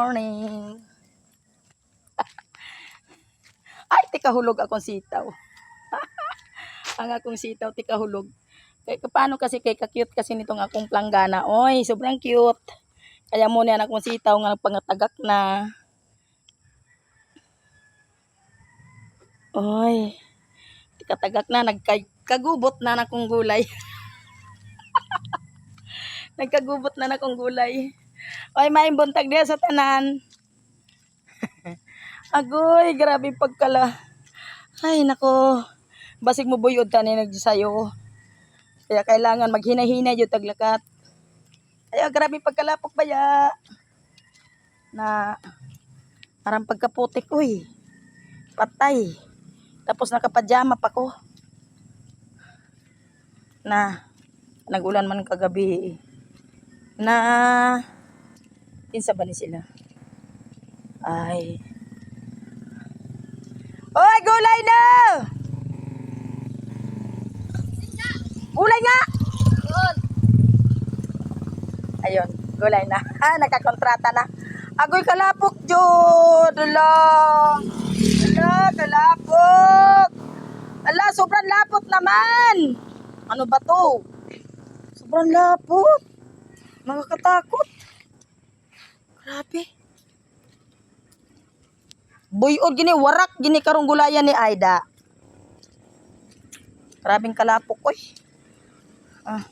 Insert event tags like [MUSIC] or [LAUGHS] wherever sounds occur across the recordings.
morning. [LAUGHS] Ay, tikahulog akong sitaw. [LAUGHS] Ang akong sitaw, tikahulog. Kay, paano kasi kay ka-cute kasi nitong akong planggana. Oy, sobrang cute. Kaya muna yan akong sitaw nga nagpangatagak na. Oy, tikatagak na, [LAUGHS] nagkagubot na na akong gulay. Nagkagubot na na akong gulay. Oy, may buntag diya sa tanan. [LAUGHS] Agoy, grabe pagkala. Ay, nako. Basig mo buyod tani nagsayo. Kaya kailangan maghinay-hinay yung taglakat. Ay, grabe pagkalapok ba ya? Na, parang pagkaputik, uy. Patay. Tapos nakapadyama pa ko. Na, nagulan man kagabi. Na, kinsa ba ni sila? Ay. Oy, gulay na! Gulay nga! Ayun, gulay na. [LAUGHS] Ah, nakakontrata na. Agoy kalapok, Jod. Ala. Ala, kalapok. Ala, sobrang lapot naman. Ano ba to? Sobrang lapot. Nakakatakot. Grabe. Buyod gini, warak gini karong gulayan ni Aida. Grabing kalapok, oy. Ah.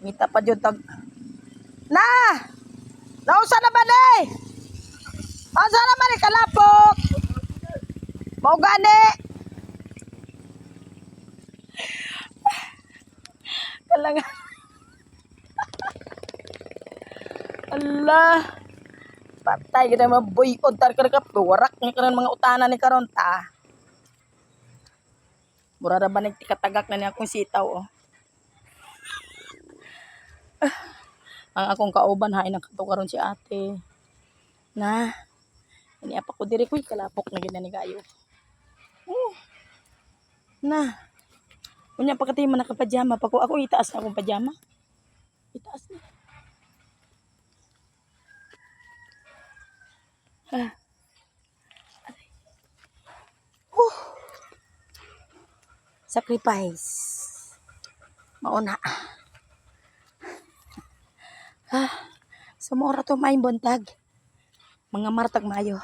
Mita pa dyan tag... Na! Nausa na ba ni? Nausa na ba ni kalapok? Mau gani? Talaga. [LAUGHS] [LAUGHS] Allah. Patay kita mga boy tar ka ka warak ni karon mga utana ni karon ta. Mura ra ba nagtikatagak na ni akong sitaw oh. ang akong kauban hain ang kato karon si ate. Na. Ini apa ko diri koy kalapok na gid na ni gayo. Oh. Na. Unya pagkati man nakapajama pa ko ako itaas na akong pajama. Itaas na. Ah. Whew. Sacrifice. Mauna. Ah. Sumura to may buntag. Mga martag mayo.